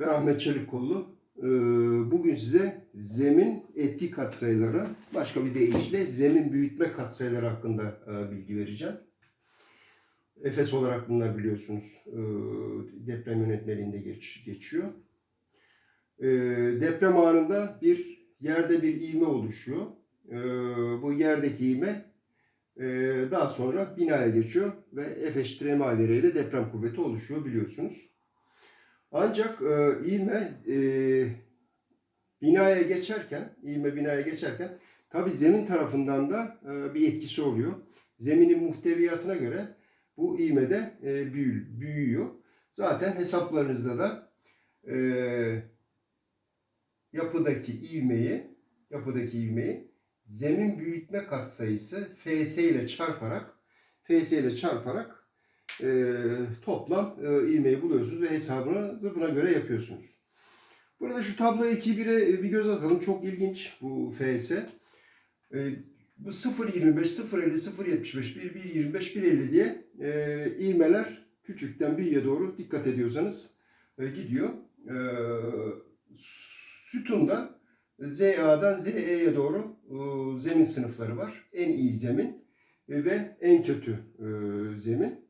Ben Ahmet Çelikkollu. Ee, Bugün size zemin etki katsayıları, başka bir deyişle zemin büyütme katsayıları hakkında e, bilgi vereceğim. Efes olarak bunlar biliyorsunuz e, deprem yönetmeliğinde geç, geçiyor. E, Deprem anında bir yerde bir ivme oluşuyor. E, Bu yerdeki ivme e, daha sonra binaya geçiyor ve F eşittir m a ile deprem kuvveti oluşuyor biliyorsunuz. Ancak e, ivme e, binaya geçerken, ivme binaya geçerken tabi zemin tarafından da e, bir etkisi oluyor. Zeminin muhteviyatına göre bu ivme de e, büyü, büyüyor. Zaten hesaplarınızda da e, yapıdaki ivmeyi, yapıdaki ivmeyi zemin büyütme katsayısı Fs ile çarparak Fs ile çarparak e, toplam e, ivmeyi buluyorsunuz ve hesabını buna göre yapıyorsunuz. Burada şu tabloya 2 1'e bir göz atalım. Çok ilginç bu FS. E, bu 0.25, 0.50, 0.75, 1.25, 1.50 diye e, ivmeler küçükten büyüğe doğru dikkat ediyorsanız e, gidiyor. E, sütunda ZA'dan ZE'ye doğru e, zemin sınıfları var. En iyi zemin e, ve en kötü e, zemin.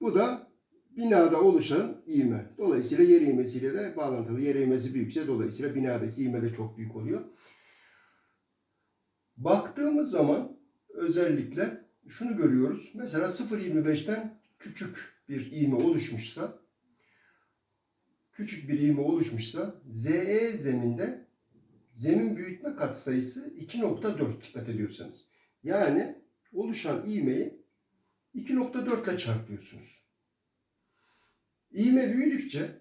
Bu da binada oluşan ivme. Dolayısıyla yer ivmesiyle de bağlantılı. Yer ivmesi büyükse dolayısıyla binadaki ivme de çok büyük oluyor. Baktığımız zaman özellikle şunu görüyoruz. Mesela 0.25'ten küçük bir ivme oluşmuşsa küçük bir ivme oluşmuşsa ZE zeminde zemin büyütme katsayısı 2.4 dikkat ediyorsanız. Yani oluşan ivmeyi 2.4 ile çarpıyorsunuz. İğme büyüdükçe,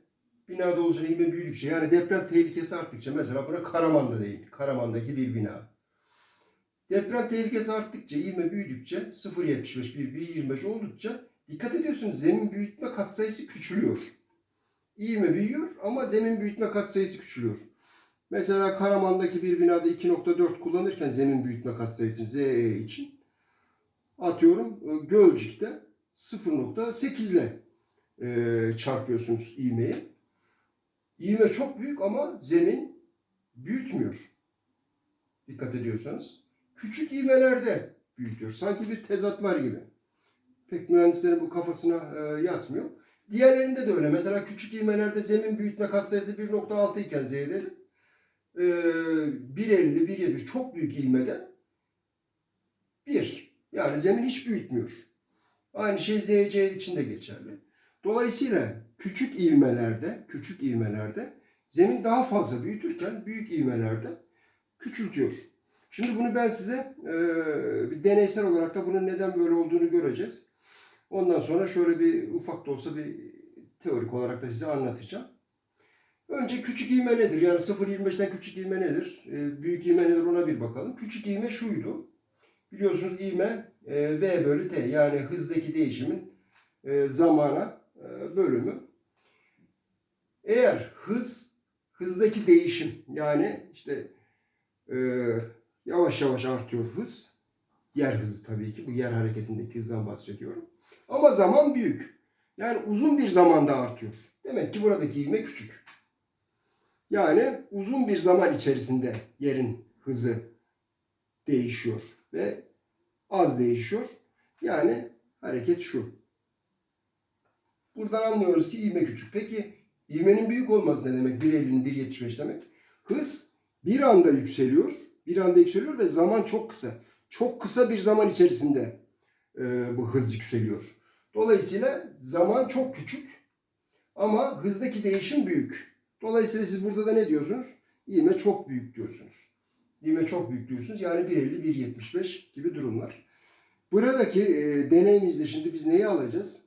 binada oluşan ivme büyüdükçe, yani deprem tehlikesi arttıkça, mesela buna Karaman'da değil, Karaman'daki bir bina. Deprem tehlikesi arttıkça, ivme büyüdükçe, 0.75, 1.25 oldukça, dikkat ediyorsunuz zemin büyütme katsayısı küçülüyor. İğme büyüyor ama zemin büyütme katsayısı küçülüyor. Mesela Karaman'daki bir binada 2.4 kullanırken zemin büyütme katsayısını ZE için atıyorum Gölcük'te 0.8 ile e, çarpıyorsunuz ivmeyi. İvme çok büyük ama zemin büyütmüyor. Dikkat ediyorsanız. Küçük ivmelerde büyütüyor. Sanki bir tezat var gibi. Pek mühendislerin bu kafasına e, yatmıyor. Diğerlerinde de öyle. Mesela küçük ivmelerde zemin büyütme katsayısı 1.6 iken e, 1.50, 1.70 çok büyük ivmede 1. Yani zemin hiç büyütmüyor. Aynı şey ZC için de geçerli. Dolayısıyla küçük ivmelerde, küçük ivmelerde zemin daha fazla büyütürken büyük ivmelerde küçültüyor. Şimdi bunu ben size e, bir deneysel olarak da bunun neden böyle olduğunu göreceğiz. Ondan sonra şöyle bir ufak da olsa bir teorik olarak da size anlatacağım. Önce küçük ivme nedir? Yani 0.25'ten küçük ivme nedir? E, büyük ivme nedir ona bir bakalım. Küçük ivme şuydu. Biliyorsunuz ivme e, V bölü T yani hızdaki değişimin e, zamana e, bölümü. Eğer hız, hızdaki değişim yani işte yavaş yavaş artıyor hız. Yer hızı tabii ki. Bu yer hareketindeki hızdan bahsediyorum. Ama zaman büyük. Yani uzun bir zamanda artıyor. Demek ki buradaki ivme küçük. Yani uzun bir zaman içerisinde yerin hızı değişiyor ve az değişiyor. Yani hareket şu. Buradan anlıyoruz ki ivme küçük. Peki ivmenin büyük olması ne demek? 1.50'nin 1.75 demek. Hız bir anda yükseliyor. Bir anda yükseliyor ve zaman çok kısa. Çok kısa bir zaman içerisinde e, bu hız yükseliyor. Dolayısıyla zaman çok küçük ama hızdaki değişim büyük. Dolayısıyla siz burada da ne diyorsunuz? İvme çok büyük diyorsunuz. İvme çok büyük diyorsunuz. Yani 1.50, 1.75 gibi durumlar. Buradaki e, deneyimizde şimdi biz neyi alacağız?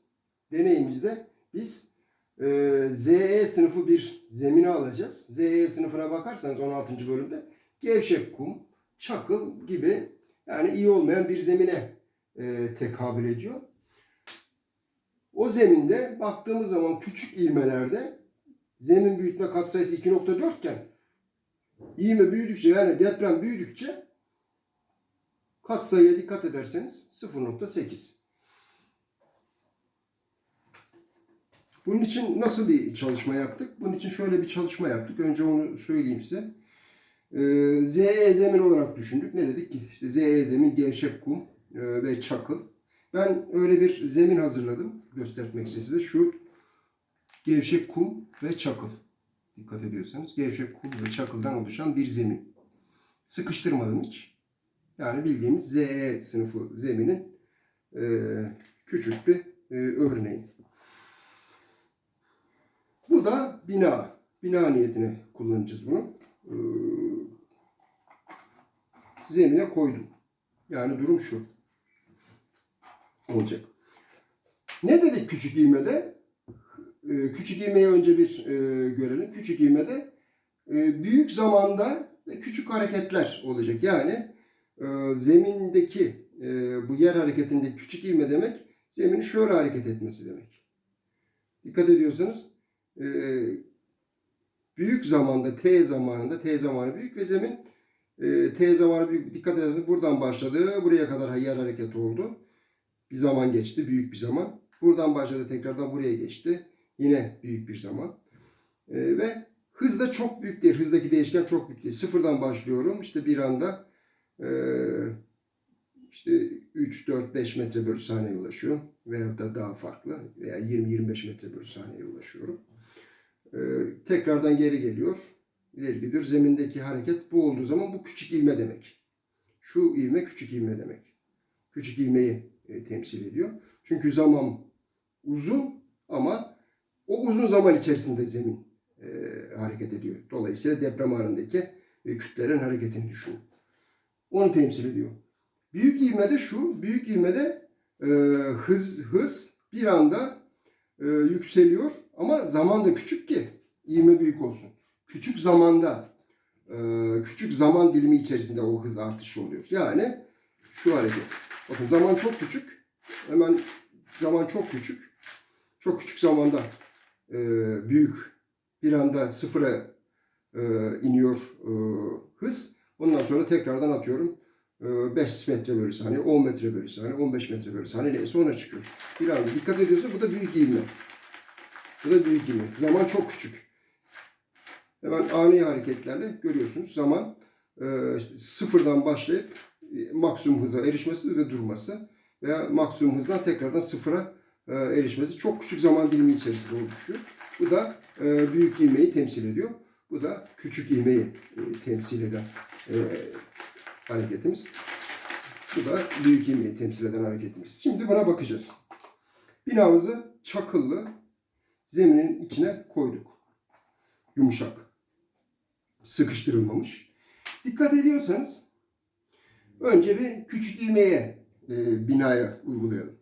Deneyimizde biz e, ZE sınıfı bir zemini alacağız. ZE sınıfına bakarsanız 16. bölümde gevşek kum, çakıl gibi yani iyi olmayan bir zemine e, tekabül ediyor. O zeminde baktığımız zaman küçük ivmelerde zemin büyütme katsayısı 2.4 iken ivme büyüdükçe yani deprem büyüdükçe katsayıya dikkat ederseniz 0.8. Bunun için nasıl bir çalışma yaptık? Bunun için şöyle bir çalışma yaptık. Önce onu söyleyeyim size. Ee, ZE zemin olarak düşündük. Ne dedik ki? İşte ZE zemin, gevşek kum e, ve çakıl. Ben öyle bir zemin hazırladım. Göstermek için size. Şu gevşek kum ve çakıl. Dikkat ediyorsanız gevşek kum ve çakıldan oluşan bir zemin. Sıkıştırmadım hiç. Yani bildiğimiz ZE sınıfı zeminin e, küçük bir e, örneği. Bu da bina. Bina niyetine kullanacağız bunu. Ee, zemine koydum. Yani durum şu. Olacak. Ne dedik küçük iğmede? Ee, küçük iğmeyi önce bir e, görelim. Küçük iğmede e, büyük zamanda küçük hareketler olacak. Yani e, zemindeki e, bu yer hareketindeki küçük ivme demek zeminin şöyle hareket etmesi demek. Dikkat ediyorsanız e, büyük zamanda t zamanında t zamanı büyük ve zemin e, t zamanı büyük. Dikkat ederseniz buradan başladı. Buraya kadar yer hareketi oldu. Bir zaman geçti. Büyük bir zaman. Buradan başladı. Tekrardan buraya geçti. Yine büyük bir zaman. E, ve hız da çok büyük değil. Hızdaki değişken çok büyük değil. Sıfırdan başlıyorum. İşte bir anda e, işte 3, 4, 5 metre bölü saniyeye ulaşıyor. Veya da daha farklı. Veya 20-25 metre bölü saniyeye ulaşıyorum. Ee, tekrardan geri geliyor. İleri gidiyor. Zemindeki hareket bu olduğu zaman bu küçük ivme demek. Şu ivme küçük ivme demek. Küçük ivmeyi e, temsil ediyor. Çünkü zaman uzun ama o uzun zaman içerisinde zemin e, hareket ediyor. Dolayısıyla deprem anındaki e, kütlelerin hareketini düşünün. Onu temsil ediyor. Büyük ivmede şu, büyük ivmede e, hız hız bir anda e, yükseliyor ama zaman da küçük ki ivme büyük olsun. Küçük zamanda, e, küçük zaman dilimi içerisinde o hız artışı oluyor. Yani şu hareket. Bakın zaman çok küçük. Hemen zaman çok küçük. Çok küçük zamanda e, büyük bir anda sıfıra e, iniyor e, hız. Ondan sonra tekrardan atıyorum 5 metre bölü saniye, 10 metre bölü saniye, 15 metre bölü saniye neyse ona çıkıyor. Bir anda dikkat ediyorsun bu da büyük ivme. Bu da büyük ivme. Zaman çok küçük. Hemen ani hareketlerle görüyorsunuz. Zaman sıfırdan başlayıp maksimum hıza erişmesi ve durması veya maksimum hızdan tekrardan sıfıra e, erişmesi çok küçük zaman dilimi içerisinde oluşuyor. Bu da e, büyük ivmeyi temsil ediyor. Bu da küçük ivmeyi e, temsil eden hareketimiz. Bu da büyük ivmeyi temsil eden hareketimiz. Şimdi buna bakacağız. Binamızı çakıllı zeminin içine koyduk. Yumuşak. Sıkıştırılmamış. Dikkat ediyorsanız önce bir küçük ivmeye binaya uygulayalım.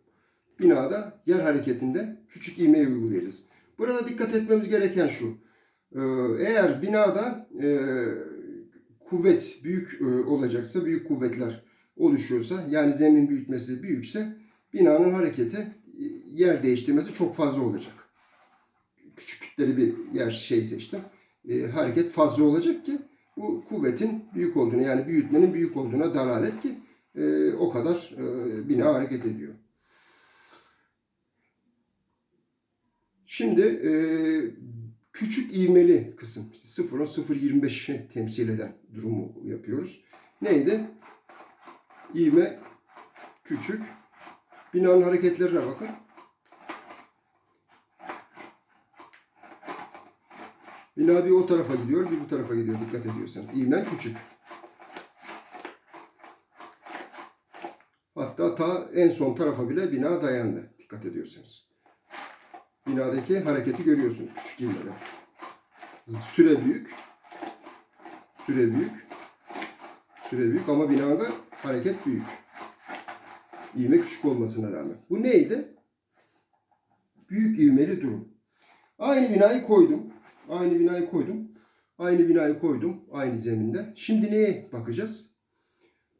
Binada yer hareketinde küçük ivmeyi uygulayacağız. Burada dikkat etmemiz gereken şu. E, eğer binada e, kuvvet büyük e, olacaksa, büyük kuvvetler oluşuyorsa, yani zemin büyütmesi büyükse binanın hareketi, e, yer değiştirmesi çok fazla olacak. Küçük kütleli bir yer şey seçtim. E, hareket fazla olacak ki bu kuvvetin büyük olduğunu yani büyütmenin büyük olduğuna dalalet ki e, o kadar e, bina hareket ediyor. Şimdi e, küçük ivmeli kısım işte 0'ın 0.25'i temsil eden durumu yapıyoruz. Neydi? İvme küçük. Binanın hareketlerine bakın. Bina bir o tarafa gidiyor, bir bu tarafa gidiyor. Dikkat ediyorsanız. İvme küçük. Hatta ta en son tarafa bile bina dayandı. Dikkat ediyorsanız. Binadaki hareketi görüyorsunuz küçük ivmede. Süre büyük. Süre büyük. Süre büyük ama binada hareket büyük. İvme küçük olmasına rağmen. Bu neydi? Büyük ivmeli durum. Aynı binayı koydum. Aynı binayı koydum. Aynı binayı koydum. Aynı zeminde. Şimdi neye bakacağız?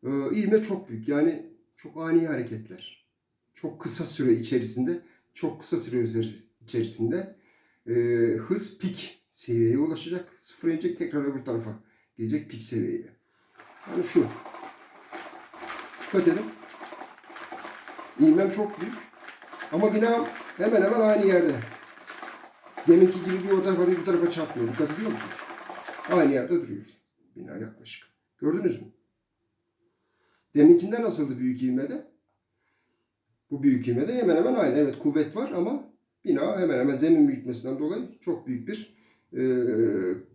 Ee, ivme çok büyük. Yani çok ani hareketler. Çok kısa süre içerisinde çok kısa süre içerisinde e, hız pik seviyeye ulaşacak. Sıfır inecek tekrar öbür tarafa gidecek pik seviyeye. Yani şu. Dikkat edin. İğmem çok büyük. Ama bina hemen hemen aynı yerde. deminki gibi bir o tarafa bir bu tarafa çarpmıyor. Dikkat ediyor musunuz? Aynı yerde duruyor. Bina yaklaşık. Gördünüz mü? Deminkinden nasıldı büyük ivmede? Bu büyük ivmede hemen hemen aynı. Evet kuvvet var ama bina hemen hemen zemin büyütmesinden dolayı çok büyük bir e,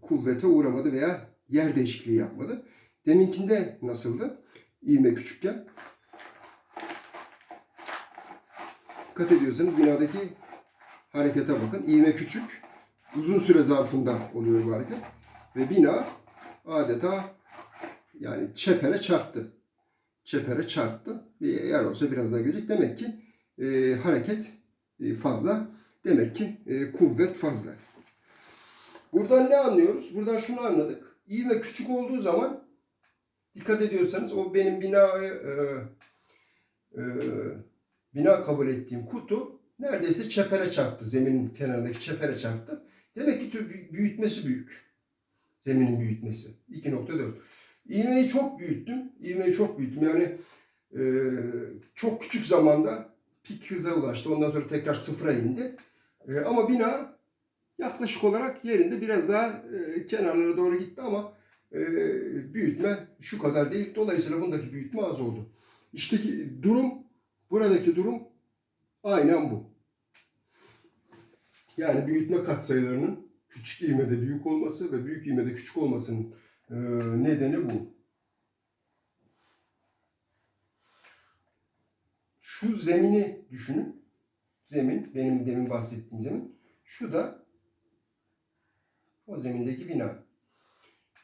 kuvvete uğramadı veya yer değişikliği yapmadı. Deminkinde nasıldı? İvme küçükken. Dikkat ediyorsanız binadaki harekete bakın. İvme küçük. Uzun süre zarfında oluyor bu hareket. Ve bina adeta yani çepere çarptı. Çepere çarptı. Bir yer olsa biraz daha gelecek. Demek ki e, hareket fazla. Demek ki e, kuvvet fazla. Buradan ne anlıyoruz? Buradan şunu anladık. İvme küçük olduğu zaman dikkat ediyorsanız o benim binayı e, e, bina kabul ettiğim kutu neredeyse çepere çarptı. Zeminin kenarındaki çepere çarptı. Demek ki büyütmesi büyük. Zeminin büyütmesi. 2.4. İğmeyi çok büyüttüm. İğmeyi çok büyüttüm. Yani e, çok küçük zamanda pik hıza ulaştı. Ondan sonra tekrar sıfıra indi. E, ama bina yaklaşık olarak yerinde biraz daha e, kenarlara doğru gitti ama e, büyütme şu kadar değil. Dolayısıyla bundaki büyütme az oldu. İşte durum, buradaki durum aynen bu. Yani büyütme katsayılarının küçük ivmede büyük olması ve büyük ivmede küçük olmasının e, nedeni bu. Şu zemini düşünün. Zemin, benim demin bahsettiğim zemin. Şu da o zemindeki bina.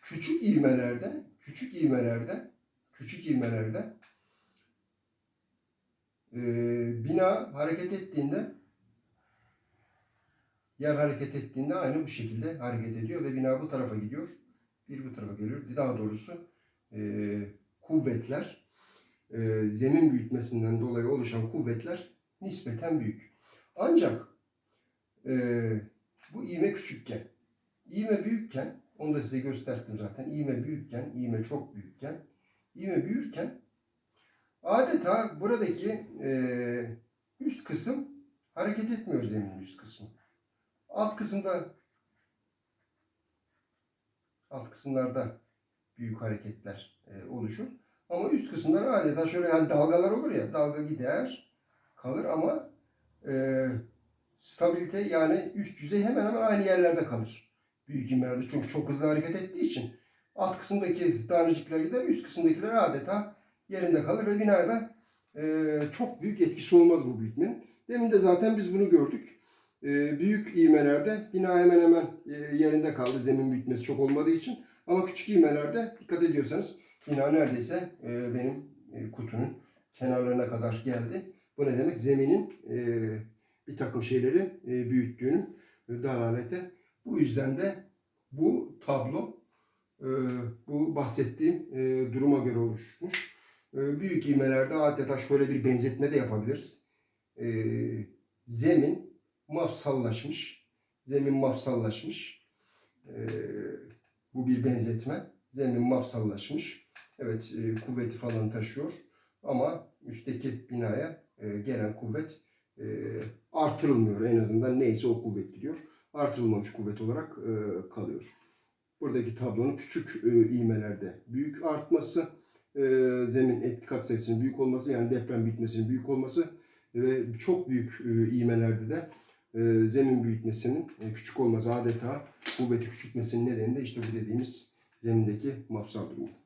Küçük ivmelerde, küçük ivmelerde, küçük ivmelerde e, bina hareket ettiğinde yer hareket ettiğinde aynı bu şekilde hareket ediyor ve bina bu tarafa gidiyor. Bir bu tarafa geliyor. Daha doğrusu e, kuvvetler e, zemin büyütmesinden dolayı oluşan kuvvetler nispeten büyük. Ancak e, bu iğme küçükken, iğme büyükken, onu da size gösterdim zaten. İğme büyükken, iğme çok büyükken, iğme büyürken adeta buradaki e, üst kısım hareket etmiyor zeminin üst kısmı. Alt kısımda alt kısımlarda büyük hareketler e, oluşur. Ama üst kısımlar adeta şöyle yani dalgalar olur ya dalga gider kalır ama e, stabilite yani üst yüzey hemen hemen aynı yerlerde kalır. Büyük imlerde çünkü çok hızlı hareket ettiği için alt kısımdaki tanecikler gider üst kısımdakiler adeta yerinde kalır ve binada e, çok büyük etkisi olmaz bu büyütmenin. Demin de zaten biz bunu gördük. E, büyük iğmelerde bina hemen hemen e, yerinde kaldı zemin büyütmesi çok olmadığı için. Ama küçük iğmelerde dikkat ediyorsanız bina neredeyse e, benim e, kutunun kenarlarına kadar geldi. Bu ne demek? Zeminin e, bir takım şeyleri e, büyüttüğünün dalalete. Bu yüzden de bu tablo e, bu bahsettiğim e, duruma göre oluşmuş. E, büyük iğmelerde adeta şöyle bir benzetme de yapabiliriz. E, zemin mafsallaşmış. Zemin mafsallaşmış. E, bu bir benzetme. Zemin mafsallaşmış. Evet e, kuvveti falan taşıyor. Ama üstteki binaya e, gelen kuvvet e, artırılmıyor. En azından neyse o kuvvet gidiyor. Artırılmamış kuvvet olarak e, kalıyor. Buradaki tablonun küçük e, iğmelerde büyük artması, e, zemin etki katsayısının büyük olması yani deprem bitmesinin büyük olması ve çok büyük e, iğmelerde de e, zemin büyütmesinin e, küçük olması adeta kuvveti küçültmesinin nedeni de işte bu dediğimiz zemindeki mafsal durumu.